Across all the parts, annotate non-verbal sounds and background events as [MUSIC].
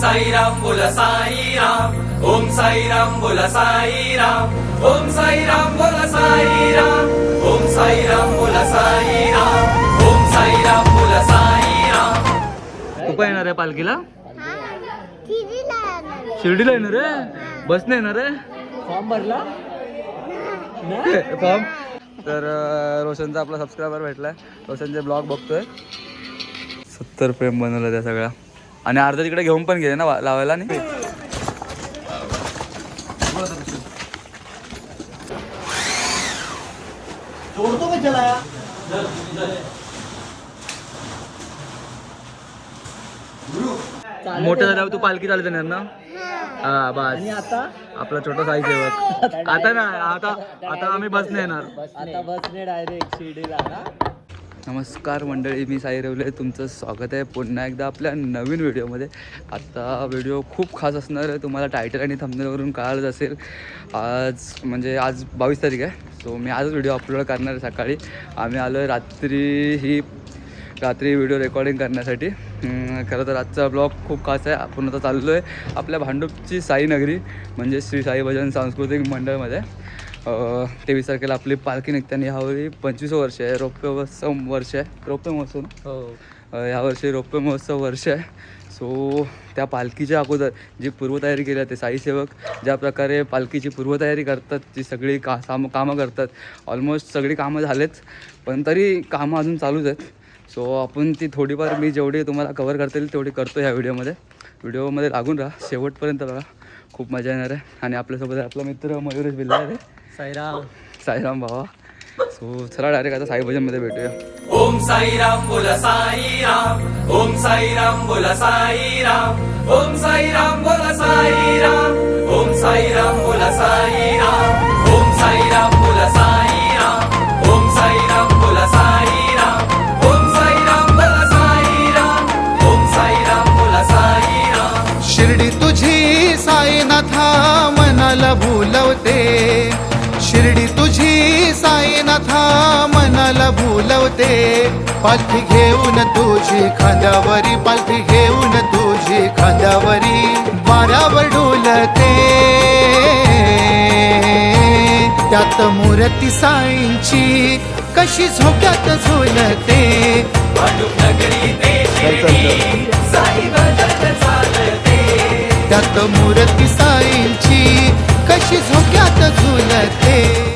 साईराम बोला साईराम. ओम साईराम बोला साईराम. ओम साईराम बोला साईराम. ओम साईराम बोला साईराम. ओम साईराम बोला साईराम. काय येणार आहे पालखीला? शिर्डीला येणार आहे? बसने येणार आहे? फॉर्म भरला? [LAUGHS] फॉर्म? तर अं, रोशनचा आपला सबस्क्रायबर भेटलाय. रोशनचे ब्लॉग बघतोय. सत्तर प्रेम बनवलं त्या सगळ्या. आणि अर्धा तिकडे घेऊन पण गेले ना लावायला नाही चला मोठं झाल्यावर तू पालखी चालत येणार ना? हा. आणि बस. आता? आपला छोटा साई सेवक आता ना आता आता आम्ही बसने येणार. आता बसने डायरेक्ट शिर्डीला नमस्कार मंडळी मी साई रवले. तुमचं स्वागत आहे पुन्हा एकदा आपल्या नवीन व्हिडिओमध्ये. आता व्हिडिओ खूप खास असणार आहे. तुम्हाला टायटल आणि थंबनेलवरून कळालंच असेल. आज म्हणजे आज बावीस तारीख आहे. सो मी आजच व्हिडिओ अपलोड करणार आहे सकाळी. आम्ही आलो आहे रात्री ही रात्री व्हिडिओ रेकॉर्डिंग करण्यासाठी. खरं तर आजचा ब्लॉग खूप खास आहे. आपण आता चाललो आहे आपल्या भांडूपची साईनगरी म्हणजे श्री साई भजन सांस्कृतिक मंडळमध्ये. तेवीस तारखेला आपली पालखी निघते आणि ह्यावेळी पंचवीस वर्ष आहे रौप्य महोत्सव वर्ष आहे. रौप्य महोत्सव ना? हो. अ, यावर्षी रौप्य महोत्सव वर्ष आहे. सो त्या पालखीच्या अगोदर जी पूर्वतयारी केली जाते साईसेवक ज्या प्रकारे पालखीची पूर्वतयारी करतात ती सगळी का साम कामं करतात ऑलमोस्ट सगळी कामं झालेच पण तरी कामं अजून चालूच आहेत. सो आपण ती थोडीफार मी जेवढी तुम्हाला कवर करता येईल तेवढी करतो ह्या व्हिडिओमध्ये. व्हिडिओमध्ये लागून राहा शेवटपर्यंत बघा. खूप मजा येणार आहे. आणि आपल्यासोबत आपला मित्र मयुरेश बिल्ला आहे साईराम. साईराम भावा. सो चला डायरेक्ट आता साई भजनमध्ये भेटूया. ओम साईराम बोला साईराम. ओम साईराम बोला साईराम. ओम साईराम बोला साईराम. ओम साईराम बोला साईराम. ओम साईराम बोला साईराम. ओम साईराम बोला साईराम. ओम साईराम बोला साईराम. ओम साईराम बोला साईराम. शिर्डी तुझी साईनाथा मनाला भुलवते. साईनाथा मनाला भुलवते पालखी घेऊन तुझी खांद्यावरी पालखी घेऊन तुझी खांद्यावरी बारावर डोलते. त्यात मूर्ती साईंची कशी झोक्यात झोलते. त्यात मूर्ती साईंची कशी झोक्यात झुलते.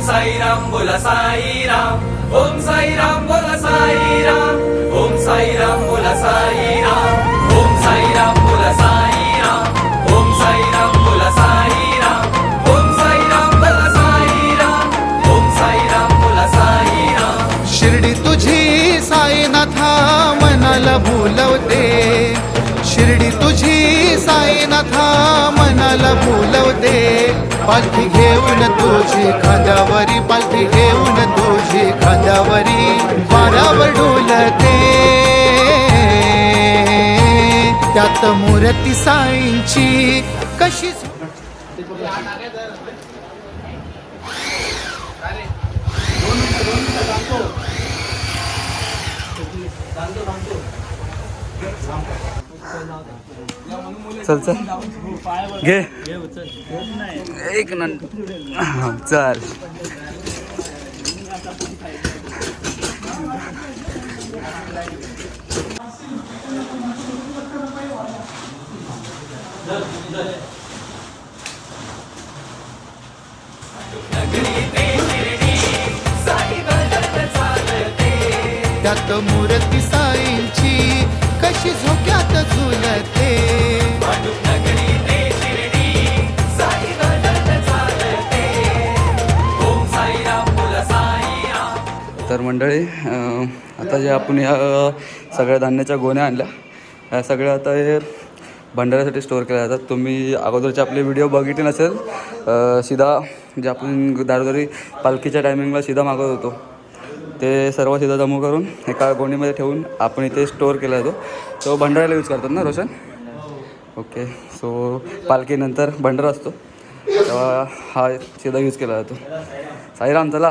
Om Sai Ram Bola Sai Ram Om Sai Ram Bola पालखी घेऊन तुझी खांद्यावरी पालखी घेऊन तुझी खांद्यावरी वाऱ्यावर डोलते. त्यात मूर्ती साईंची कशी झो- चल चल घे. एक नंतर चल. त्यात मूर्ती साईंची कशी झोक्यात झुलते? तर मंडळी. आता जे आपण या सगळ्या धान्याच्या गोण्या आणल्या या सगळ्या आता हे भंडाऱ्यासाठी स्टोअर केल्या जातात. तुम्ही अगोदरचे आपले व्हिडिओ बघितले नसेल सीधा जे आपण दारोदारी पालखीच्या टायमिंगला सीधा मागवत होतो. ते सर्व सीधा जमू करून एका गोणीमध्ये ठेवून आपण इथे स्टोअर केला जातो. तो भंडाऱ्याला यूज करतात ना रोशन? ओके सो पालखीनंतर भंडारा असतो. तेव्हा हा सीधा यूज केला जातो. साईराम चला.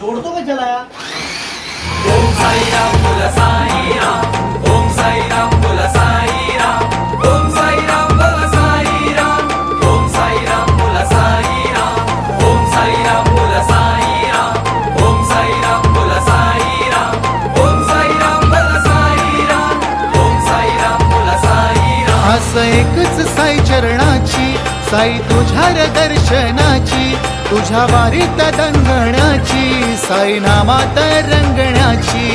जोडतो का चला ओम साईराम बोला साईराम ओम साईराम बोला साईराम ओम साईराम बोला साईराम ओम साईराम बोला साईराम ओम साईराम बोला साईराम ओम साईराम बोला साईराम ओम साईराम बोला साईराम ओम साईराम बोला साईराम असं एकच साई चरणाची साई तुझ्या रे दर्शनाची तुझ्या वारीत दंगण्याची साई नामात रंगण्याची.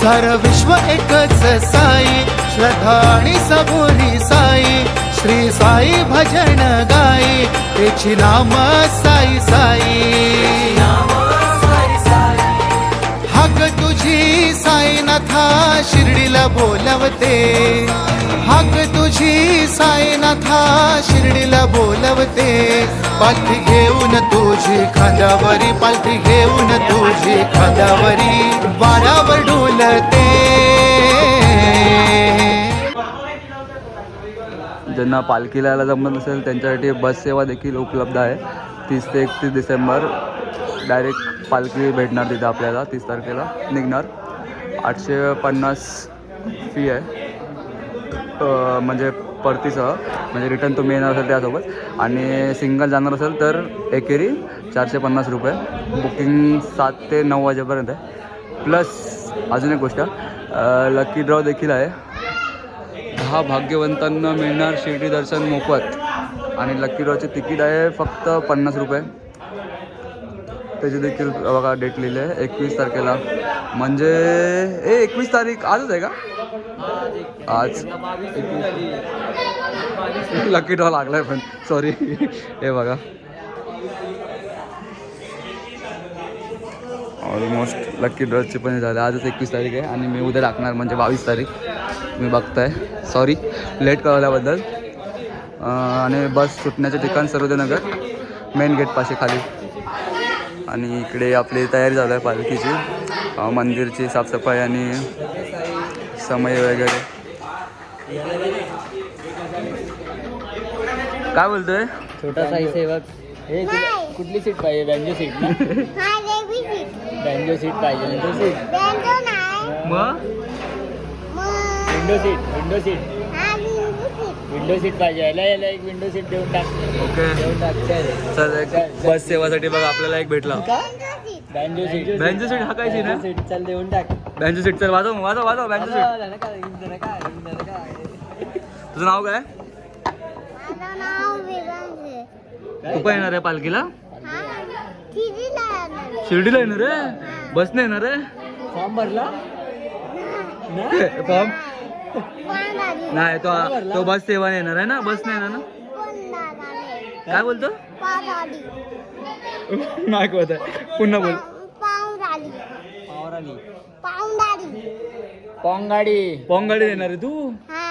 सार विश्व एकच साई श्रद्धा आणि सबोरी साई श्री साई भजन गाई त्याची नाम साई साई. साईनाथा शिर्डीला बोलवते. हाक तुझी साईनाथा शिर्डीला बोलवते. पालखी घेऊन तुझी खांद्यावरी पालखी घेऊन तुझी खांद्यावरी वारावर डोलते. ज्यांना पालखीला यायला जमत नसेल त्यांच्यासाठी बस सेवा देखील उपलब्ध आहे. तीस ते एकतीस डिसेंबर डायरेक्ट पालखी भेटणार तिथं आपल्याला तीस तारखेला निघणार. आठशे पन्नास फी आहे. म्हणजे परतीसह म्हणजे रिटर्न तुम्ही येणार असेल त्यासोबत. आणि सिंगल जाणार असेल तर एकेरी चारशे पन्नास रुपये. बुकिंग सात ते नऊ वाजेपर्यंत आहे. प्लस अजून एक गोष्ट. लकी ड्रॉ देखील आहे. दहा भाग्यवंतांना मिळणार शिर्डी दर्शन मोफत. आणि लकी ड्रॉचे तिकीट आहे फक्त पन्नास रुपये. त्याची देखील बघा डेट लिहिले आहे. एकवीस तारखेला. म्हणजे ए एकवीस तारीख आजच आहे का? आज. लकी ड्रॉ लागलाय पण सॉरी हे बघा. ऑलमोस्ट लकी ड्रॉचे पण झाले. आजच एकवीस तारीख आहे आणि मी उद्या टाकणार म्हणजे बावीस तारीख. तुम्ही बघताय. सॉरी लेट कळवल्याबद्दल. आणि बस सुटण्याचे ठिकाण सर्वोदयनगर मेन गेट पाशी खाली. आणि इकडे आपली तयारी झालं आहे पालखीची. मंदिरची साफसफाई आणि समय वगैरे. काय बोलतोय? छोटा साई सेवक. हे. कुठली सीट पाहिजे? बँजो सीट ना? [LAUGHS] हा देवी सीट. बँजो सीट पाहिजे. Window seat. मग? Window seat. Window seat. हा विंडो सीट. पाहिजे. याला याला एक विंडो सीट देऊन टाक. ओके. देऊन टाक. चल. बस सेवासाठी बघ आपल्याला एक भेटला. Banjo seat banjo seat banjo seat हाकायची ना? सीट चल देऊन टाक. बँजो सीट चल वाजव वाजव वाजव बँजो सीट काय काय काय. तुझं नाव काय? तू पण येणार आहे पालखीला? हा. शिर्डीला येणार आहे. बसने येणार आहे? फॉर्म भरला? फॉर्म? नाही तो तो बस सेवाने येणार आहे ना? बसने येणार ना? काय बोलतो? कळत आहे पुन्हा बोल. पोंगाडी पोंगाडी येणार आहे तू? हा.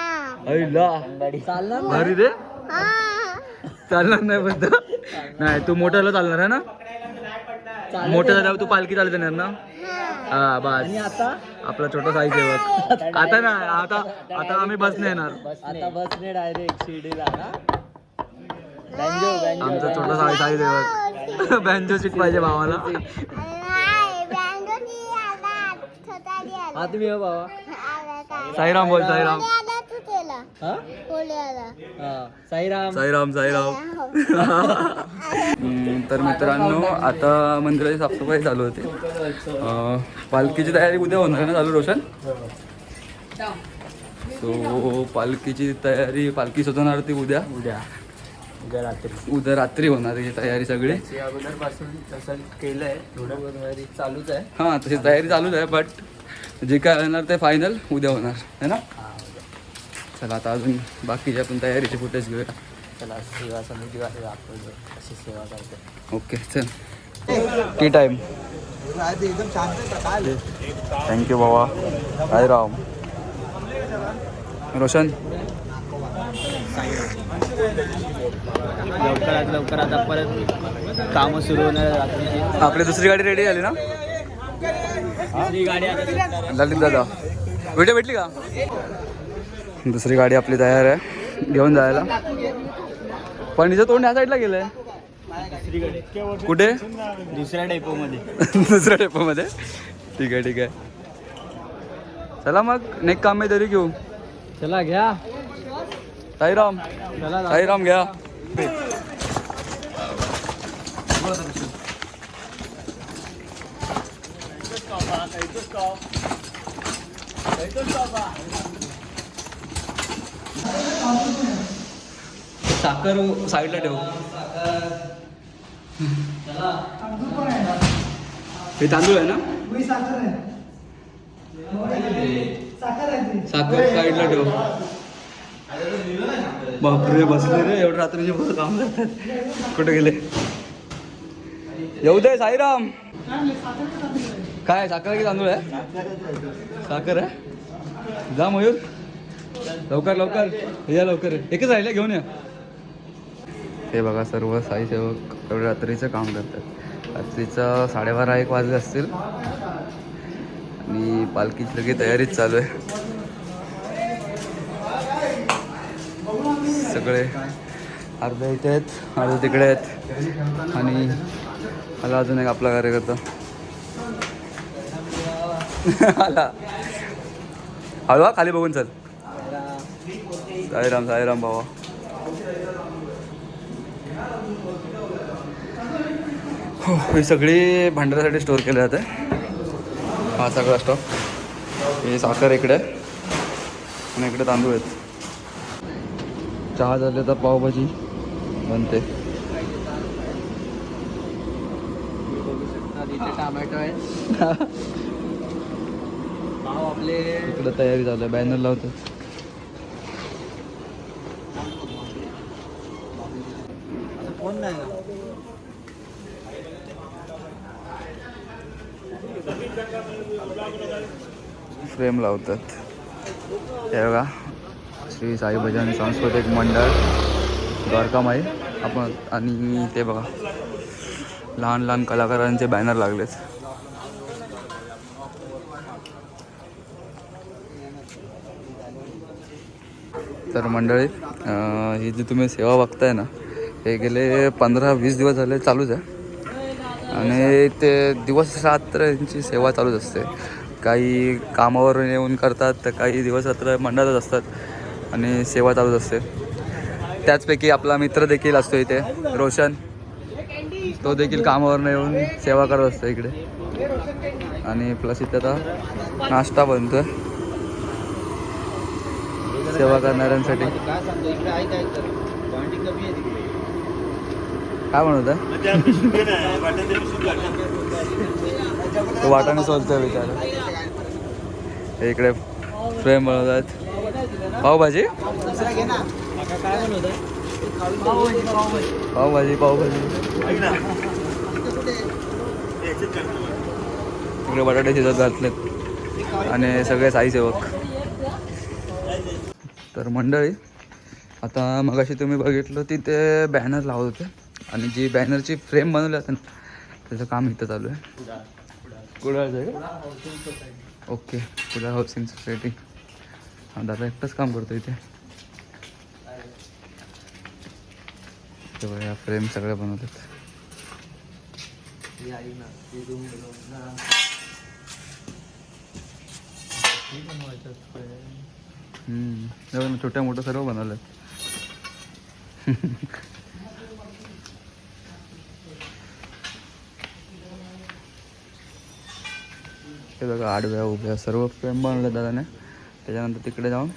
चालणार भारी रे हा. चालणार नाही बद्द नाही तू मोठ्याला चालणार आहे ना? मोठं झाल्यावर तू पालखी चालत येणार ना? हा. बस. आणि आता? आपला छोटा साई सेवक आता नाही आता आता आम्ही बसने येणार. आता बसने डायरेक्ट शिर्डीला ना. आमचा छोटा साई साई सेवक [LAUGHS] बँजो शिकवायचे भावाला. हात मी बाबा साईराम बोल साईराम. साईराम. साईराम साईराम. [LAUGHS] तर मित्रांनो आता मंदिराची साफसफाई चालू होते. पालखीची तयारी उद्या होणार ना चालू रोशन? सो पालखीची तयारी पालखी सजवणार ती उद्या. उद्या. उद्या रात्री. उद्या रात्री होणार आहे तयारी सगळी. त्याची अगोदरपासून तसं केलंय थोडं तयारी चालूच आहे. हां तशी तयारी चालूच आहे बट जे काय होणार ते फायनल उद्या होणार है ना? चला आता अजून बाकीच्या पण तयारीचे फुटेज घेऊया. चला सेवा दाखवतो अशी सेवा करते. ओके चल. टी टाईम थँक्यू बाबा. काय राम. रोशन? लवकरात लवकर आता परत कामं सुरू होणार आपली दुसरी गाडी रेडी झाली ना? दुसरी गाडी. ललित दादा. व्हिडिओ भेटली का? दुसरी गाडी आपली तयार आहे. घेऊन जायला. पण हिचं तोंड ह्या साईडला गेलंय. कुठे? दुसऱ्या डेपोमध्ये. [LAUGHS] दुसऱ्या टेपोमध्ये ठीक आहे ठीक आहे. चला मग नेक काम आहे तरी घेऊ. चला घ्या. साईराम साईराम घ्या साखर साईडला ठेव. हे तांदूळ आहे ना? साखर साईडला ठेव. बापरे बसले रे एवढं रात्रीचे बरं काम करतात कुठे गेले? येऊ दे साईराम. काय साखर की तांदूळ आहे? साखर आहे? जा मयूर. लवकर लवकर. या लवकर. एकच राहिले घेऊन या. हे बघा सर्व साई सेवक एवढ्या रात्रीचं काम करतात. रात्रीचं साडेबारा एक वाजले असतील. आणि पालखीची लगेच तयारीच चालू आहे. सगळे. अर्धे इथे आहेत अर्धे तिकडे आहेत. आणि आला अजून एक आपला कार्यकर्ता. आला. हळू हा, खाली बघून चल. साईराम साईराम बाबा हो ही सगळी भांडाऱ्यासाठी स्टोअर केली जाते. हा सगळा स्टॉक हे साखर इकडे. आणि इकडे तांदूळ आहेत. चहा झाले तर पावभाजी बनते. टोमॅटो आहे पाव आपले इकडे तयारी झालं बॅनर लावतो. कोण नाही फ्रेम लावतात. हे बघा. श्री साई भजन सांस्कृतिक मंडळ द्वारकामाई. आपण आणि ते बघा लहान लहान कलाकारांचे बॅनर लागलेत. तर मंडळी ही जी तुम्ही सेवा बघताय ना हे गेले पंधरा वीस दिवस झाले चालूच आहे. आणि ते दिवस रात्र यांची सेवा चालूच असते. काही कामावरून येऊन करतात तर काही दिवस रात्र मंडळात असतात. आणि सेवा चालूच असते. त्याचपैकी आपला मित्र देखील असतो इथे रोशन. तो देखील कामावरनं येऊन सेवा करत असतो इकडे. आणि प्लस इथे आता नाश्ता बनतोय. सेवा करणाऱ्यांसाठी. काय म्हणत आहे आहे म्हणत वाटाणे सोलतोय विचार इकडे फ्रेम बनवतात पावभाजी? पावभाजी पावभाजी. इकडे बटाटे शिजत घातलेत. आणि सगळे साईसेवक. तर मंडळी आता मगाशी तुम्ही बघितलं तिथे बॅनर लावत होते. आणि जी बॅनरची फ्रेम बनवली होती ना त्याचं काम इथं चालू आहे. कुडाळचं ओके कुडाळ हाऊसिंग सोसायटी हां दादा एकटंच काम करतो इथे. बघा या फ्रेम सगळ्या बनवतात. हम्म. ना, छोट्या मोठ्या सर्व बनवलं हे बघा आडव्या उभ्या सर्व फ्रेम बनवल्या दादाने. त्याच्यानंतर तिकडे जाऊन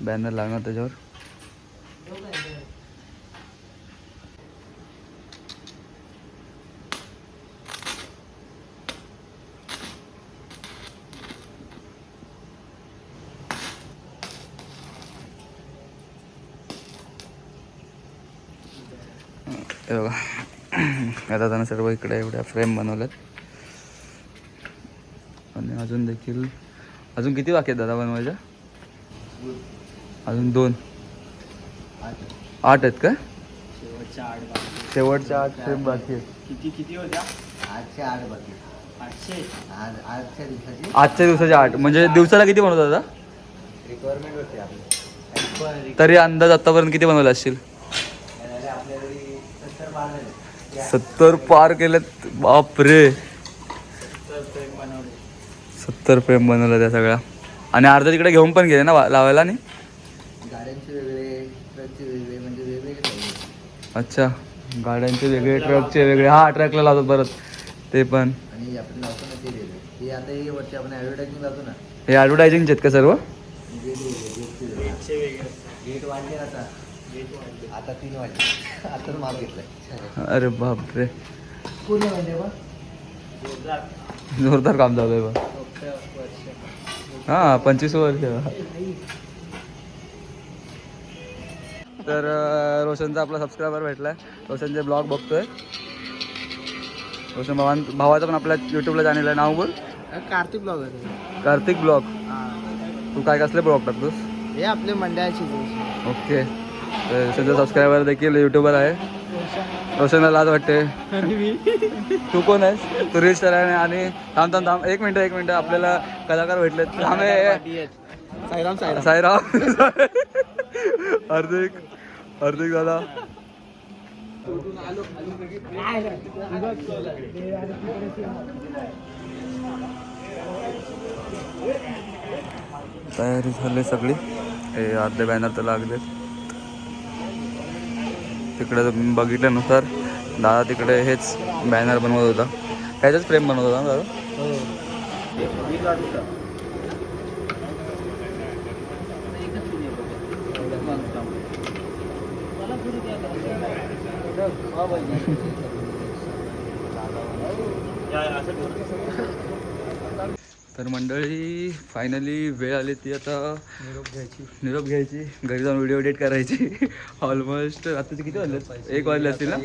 बॅनर लागणार त्याच्यावर. हे बघा. आता त्यांना सर्व इकडे एवढ्या फ्रेम बनवल्यात. आणि अजून देखील अजून किती बाकी आहेत दादा बनवायच्या? अजून दोन. आठ आहेत का? शेवटच्या आठ बाकी शेवटच्या आठ फ्रेम बाकी आहेत. किती किती होत्या? आजचे आठ बाकी आठशे? आज आजच्या दिवसाची? आजच्या आठ. म्हणजे दिवसाला किती बनवतात दादा? रिक्वायरमेंट होती आपली. तरी अंदाज आतापर्यंत किती बनवले असतील त्याला आपल्या घरी सत्तर पार झाले. सत्तर पार केलेत. बापरे. सत्तर फ्रेम बनवल्या त्या सगळ्या. आणि अर्धा तिकडे घेऊन पण गेले ना लावायला नाही गाड्यांचे वेगळे ट्रकचे वेगळे म्हणजे अच्छा. गाड्यांचे वेगळे ट्रकचे वेगळे. हा ट्रकला लावतात परत. ते पण. आणि आपण लावतो ना ते वेगळे. हे आता हे वरचे आपण ॲडव्हर्टायझिंग लावतो ना. हे ॲडव्हर्टायझिंगचे आहेत का सर्व? गेट वाढले आता. आता तीन आता माल घेतलाय. अरे बापरे. पूर्ण म्हणजे जोरदार. जोरदार काम चालू आहे बा हा पंचवीस वर्ष तर रोशनचा आपला सबस्क्रायबर भेटलाय. रोशनचे ब्लॉग बघतोय. रोशन भावान भावाचा पण आपल्या युट्यूबला चॅनल आहे. नाव बोल. कार्तिक ब्लॉग आहे कार्तिक ब्लॉग तू काय कसले ब्लॉग टाकतोस? हे आपले मंडळाची ओके. रोशनचा सबस्क्रायबर देखील युट्यूबर आहे. रोशनला लाज वाटते. तू कोण आहेस? तू रील आहे आणि थांब थांब थांब. एक मिनटं एक मिनटं. आपल्याला कलाकार भेटलेत. थांब. साईराम साईराम. साईराम. हार्दिक हार्दिक दादा. तयारी झाली सगळी. हे अर्धे बॅनर तर लागले तिकडे बघितल्यानुसार दादा तिकडे हेच बॅनर बनवत होता. ह्याच्याच फ्रेम बनवत होता ना दादा? हो. तर मंडळी फायनली वेळ आली ती आता निरोप घ्यायची. निरोप घ्यायची. घरी जाऊन व्हिडिओ एडिट करायची. [LAUGHS] ऑलमोस्ट आताचे किती वाजले एक वाजले असतील ना?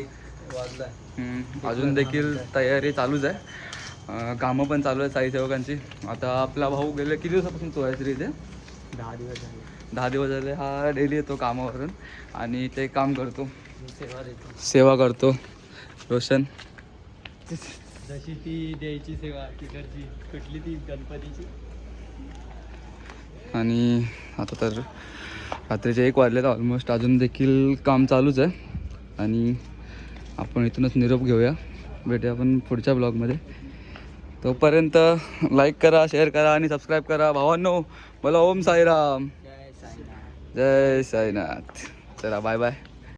अजून देखील तयारी चालूच आहे. कामं पण चालू आहे साई सेवकांची. आता आपला भाऊ गेले किती दिवसापासून तो आहे तरी इथे दहा दिवस झाले. दहा दिवस झाले. हा डेली येतो कामावरून. आणि ते काम करतो. सेवा देतो. सेवा करतो. रोशन. [LAUGHS] जशी ती द्यायची सेवा तिकडची कुठली ती गणपतीची. आणि आता तर रात्रीचे एक वाजलेत ऑलमोस्ट अजून देखील काम चालूच आहे. आणि आपण इथूनच निरोप घेऊया. भेटूया आपण पुढच्या ब्लॉगमध्ये तोपर्यंत लाईक करा शेअर करा आणि सबस्क्राईब करा. भावांनो मला ओम साईराम. जय साईनाथ. जय साईनाथ. चला बाय बाय